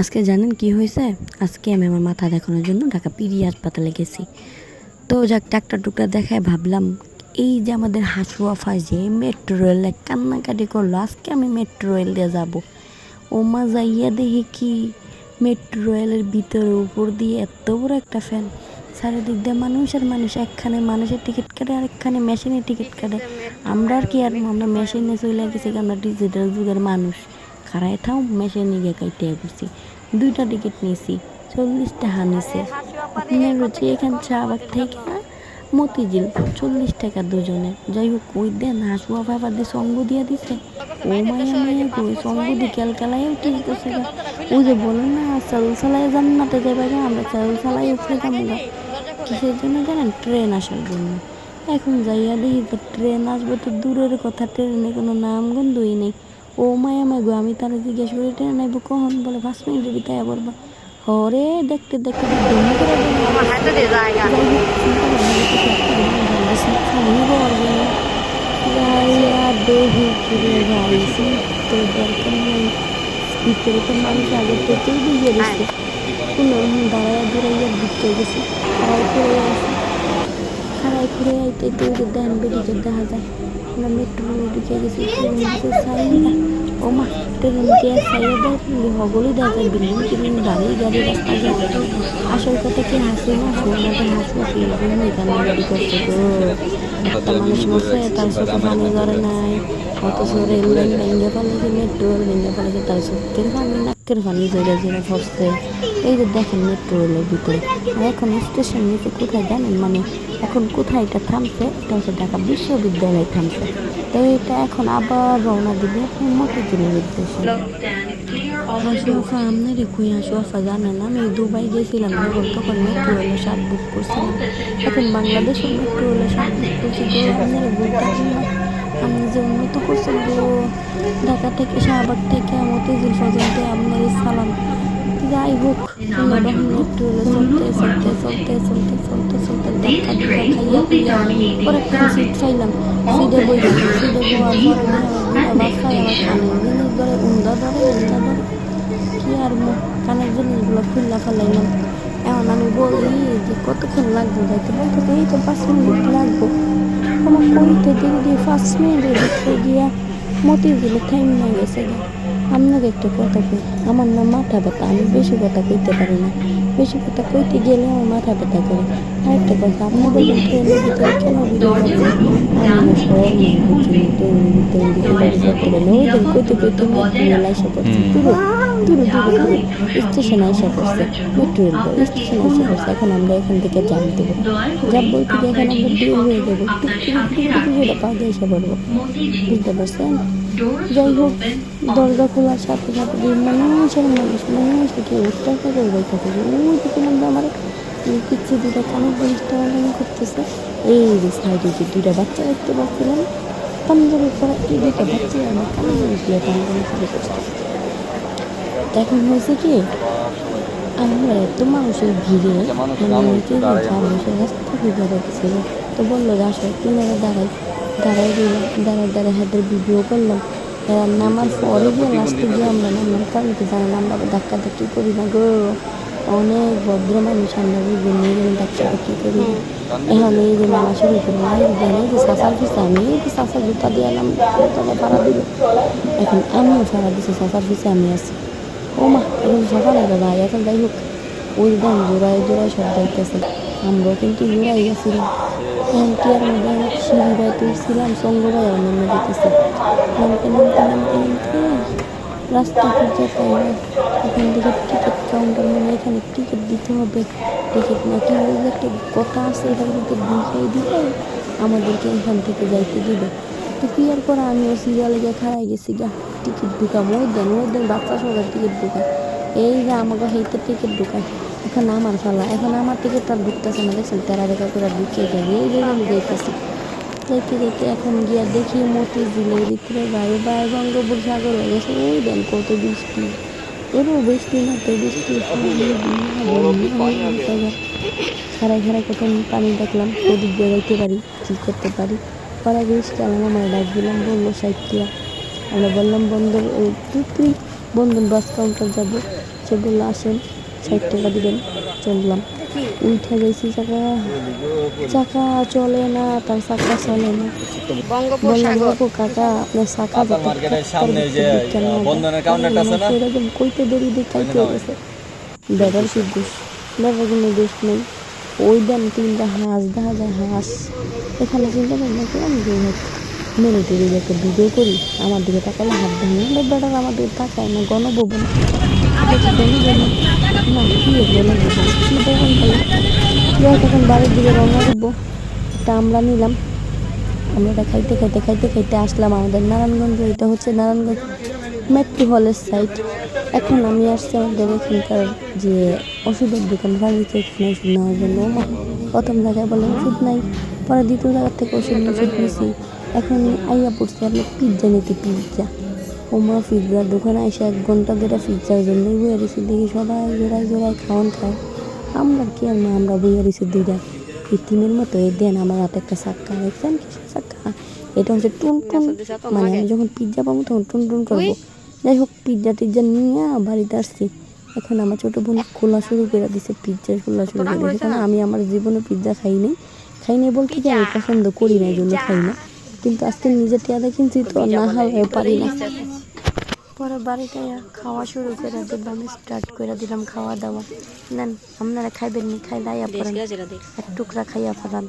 আজকে জানেন কি হয়েছে? আজকে আমি আমার মাথা দেখানোর জন্য ঢাকা পিরি হাসপাতালে গেছি। তো যাক, ডাক্তার টুকটার দেখায় ভাবলাম, এই যে আমাদের হাসুয়া ফাজে মেট্রো রেলে কান্নাকাটি করল, আজকে আমি মেট্রো রেল দিয়ে যাব। ও মা যাইয়া দেখি কি মেট্রো রেলের ভিতরে উপর দিয়ে এত বড় একটা ফ্যান চারিদিক দিয়ে মানুষ আর মানুষ, একখানে মানুষের টিকিট কাটে আর একখানে মেশিনের টিকিট কাটে। আমরা আর কি আর, আমরা মেশিনে চলে গেছি, আমরা ডিজিটাল যুগের মানুষ। খারায় থাও মেশিনে গিয়ে কাইটে করছি দুইটা টিকিট নিয়েছি চল্লিশ টাকা নিছে আপনার হচ্ছে এখান শাহবাগ থেকে মতিঝিল, চল্লিশ টাকা দুজনে যাই হোক ওই দেন, হাসুয়া বাবা দিয়ে সঙ্গ দিয়ে দিছে। ও মায়া মায়া গো সঙ্গ দিয়ে ক্যালকালায় উঠে দিতেছে ও যে বলে না চাউল চালায় জান্নাতে যাবে আমরা চালাই উঠে যাব কিসের জন্য জানেন? ট্রেন আসার জন্য। এখন যাইয়া দেখি তো ট্রেন আসবে তো দূরের কথা, ট্রেনে কোনো নাম গন্ধই নেই। ও মায়া মায় গো আমি তারা জিজ্ঞেস করি ট্রেন আইব কখন বলে পাঁচ মিনিটের ভিতরে বলব হরে দেখতে দেখতে ভিতরে তো মানুষ আগে থেকেই দিয়ে দিচ্ছে কোনো দাঁড়ায় দূরাইয়া ঢুকতে গেছি খাড়াই করে আসি খাড়াই করে আইতে দেখা যায় মেট্রো ঢুকে গেছি সাইরা ও মা ট্রেন দিয়ে সাইরা দেয় হগলই দেখা বিল্ডিং টিল্ডিং গাড়ি গাড়ি রাস্তা যায় আসল কথা কি হাসি না? ফোনটা হাসি? ফিল জন্য এখানে গাড়ি করছে তো একটা মানুষ মরছে তার চোখে পানি ধরে নাই। অথচ রেল লাইন ভেঙে ফেলেছে মেট্রো ভেঙে ফেলেছে, তার চোখের পানি নাকের পানি জড়ে জড়ে পড়ছে? এই যে দেখেন মেট্রো রেলের ভিতরে। এখন স্টেশন নিচে কোথায় জানেন মানে এখন কোথায় এটা থামছে? এটা হচ্ছে ঢাকা বিশ্ববিদ্যালয়ে থামছে। তো এটা এখন আবার রওনা দিবে মতিঝিলের উদ্দেশ্যে। হাসুয়াফা আপনার কই হাসুয়াফা জানেন আমি দুবাই গেছিলাম যখন, তখন মেট্রো রেলের সাত বুক করছিলাম এখন বাংলাদেশের মেট্রো রেলের সাত বুক করছি তো আপনারা বলতে না। আপনি যে উন্নত করছেন তো ঢাকা থেকে শাহবাগ থেকে মতিঝিল পর্যন্ত আপনার সালাম। যাই হোক আমরা মেট্রো রেলে চলতে চলতে চলতে চলতে চলতে চলতে পরে পাইলাম সিটে বইলাম সিটে বয়ার পরে বাসায় আমার কানের জিনিস ধরে উন্দা ধরে উন্দা ধরে কি আর কানের জিনিসগুলো এখন আমি বলি যে কতক্ষণ লাগবে যাইতে বলতে এই তো পাঁচ মিনিট লাগবো আমার কইতে দিয়ে পাঁচ মিনিটের ভিতরে গিয়া মতিঝিলে টাইম না গেছে গা আপনাকে একটা কথা কই আমার না মাথা ব্যথা আমি বেশি কথা কইতে পারি না বেশি কথা কইতে গেলে আমার মাথা ব্যথা করে আরেকটা কথা আপনি বলবেন ট্রেনের ভিতরে কেন ভিডিও আমি সব নেই বুঝছি ট্রেনের ভিতরে ভিডিও করতে পারি ওই দিন কইতে কইতে মেট্রো লাইসা পড়ছি পুরো দূরে দূরে দূরে স্টেশন আইসা পড়ছে মেট্রো রেল স্টেশন আইসা পড়ছে এখন আমরা এখান থেকে জাম দেবো জাম বলতে গিয়ে এখন আমরা বের হয়ে যাব টুকটুকি পাগে এসে পড়ব বুঝতে পারছেন যাই হোক দরজা খোলার সাথে সাথে যে মানুষের মানুষ মানুষ থেকে উত্তর করে থাকে ওই দিকে আমরা আমার কিছু দুটা কানের জিনিসটা করতেছে এই যে সাইডে যে দুটা বাচ্চা দেখতে পাচ্ছিলাম পাঞ্জাবের পরে এই দুটা বাচ্চা আমার কানের জিনিসগুলো টানটানি শুরু করছে এখন হয়েছে কি আমরা এত মানুষের ভিড়ে মানে মানুষের রাস্তা ভিড়ে যাচ্ছিল তো বলল যে আসো কিনারে দাঁড়াই দাঁড়াই দিলাম দাঁড়াই দাঁড়াই হাতের ভিডিও করলাম। নামার পরে গিয়ে লাস্টে গিয়ে আমরা নামার কারণ কি জানেন? আমরা ধাক্কা ধাক্কি করি না গো। অনেক ভদ্র মানুষ আমরা বুঝে নিয়ে গেলে ধাক্কা ধাক্কি করি। না এখন এই যে নামা শুরু করি না জানি যে সাফার পিছে, আমি যে সাফার জুতা দিয়ে নাম জুতাটা ভাড়া দিল। এখন আমিও ভাড়া দিছি, সাফার পিছে আমি আছি। ও মা, এখন সকালে দাদা এখন যাই হোক। ওই দাম জোড়ায় জোড়ায় সব যাইতেছে। আমরাও কিন্তু জোড়াই গেছিলাম। এখন কি আর মধ্যে আমি সিঁড়ি বাই তুলছিলাম সঙ্গ আমার নেমে যেতেছে নামতে নামতে নামতে নামতে রাস্তা পর্যায়ে পাই এখান থেকে টিকিট কাউন্টার মানে এখানে টিকিট দিতে হবে। টিকিট না কি একটা কথা আছে, এটার ভিতরে ঢুকাই দিলে আমাদেরকে এখান থেকে যাইতে দিবে। তো কি আর করা আমি ও সিরিয়ালে গিয়ে খাড়াই গেছি গা। টিকিট ঢুকাম ওই দেন ওই দেন বাচ্চা সবার টিকিট ঢুকায় এই যে আমাকে হেইতে টিকিট ঢুকায়। এখন আমার ফালা এখন আমার টিকিটটা ঢুকতেছে না, দেখছেন, তেরা রেখা করে ঢুকিয়ে যাবে এই যে আমি যাইতেছি। যাইতে যাইতে এখন গিয়া দেখি মতি জিলের ভিতরে বাইরে বাইরে বঙ্গোপসাগর হয়ে গেছে। ওই দেন কত বৃষ্টি ওরও বৃষ্টি না তো, বৃষ্টি খারাই খারাই কত পানি দেখলাম ওদিক যাইতে পারি, কী করতে পারি। পরে বৃষ্টি আমার আমার ডাক দিলাম, বলল সাইড আমরা বললাম বন্ধ তুই বন্ধুর বাস কাউন্টার যাব। সেগুলো আসেন। ষাট টাকা দিবেন চললাম। উঠে গেছি চাকা। চাকা চলে না তার চাকা চলে না। বললাম বাবু কাকা আপনার চাকা? সেরকম কইতে দেরি দিয়ে খাইতে গেছে। বেটার কি দোষ? বেটার কোনো দোষ নেই। ওই দেন তিনটা হাঁস দেখা যায় হাঁস। এখানে চিন্তা ভাবনা করলাম যে মেরে টেরে একটা ভিডিও করি। আমার দিকে তাকালে হাত ভাঙে বেটার আমার দিকে তাকায় না গণ বলব না কি বলব কি হোক, এখন বাড়ির দিকে রওনা করব একটা আমরা নিলাম। আমরা খাইতে খাইতে খাইতে খাইতে আসলাম আমাদের নারায়ণগঞ্জ। এটা হচ্ছে নারায়ণগঞ্জ মেট্রো হলের সাইড এখন আমি আসছি আমাদের এখানকার যে ওষুধের দোকান ফার্মেসি এখানে ওষুধ নেওয়ার জন্য। প্রথম জায়গায় বলে ওষুধ নাই পরে দ্বিতীয় জায়গার থেকে ওষুধ ওষুধ নিছি। এখন আইয়া পড়ছি আমি পিৎজা নিতে পিৎজা। ওমা পিৎজার দোকানে এসে এক ঘণ্টা ধরে পিৎজার জন্যই বয়ে রয়েছি দেখি সবাই জোড়ায় জোড়ায় খাওয়ান খায়। আমরা কি আর না আমরা বইয়া রয়েছি দুইটা ইতিমের মতো এ দেন আমার হাতে একটা চাক্কা দেখছেন কিসের চাক্কা এটা হচ্ছে টুন টুন মানে আমি যখন পিৎজা পাবো তখন টুন টুন করব যাই হোক পিৎজা টিজ্জা নিয়ে বাড়িতে আসছি। এখন আমার ছোটো বোন খোলা শুরু করে দিছে পিৎজা খোলা শুরু করে দিয়েছে কারণ আমি আমার জীবনে পিৎজা খাই নাই। খাই নাই বলতে কি আমি পছন্দ করি না এই জন্য খাই না। কিন্তু আজকে নিজের টিয়াদা কিনছি তো না হয় পারি না। পরে বাড়িতে খাওয়া শুরু করে দিলাম স্টার্ট করে দিলাম খাওয়া দাওয়া। নেন আপনারা খাইবেন নি খাই লাইয়া পড়েন। এক টুকরা খাইয়া ফেলান।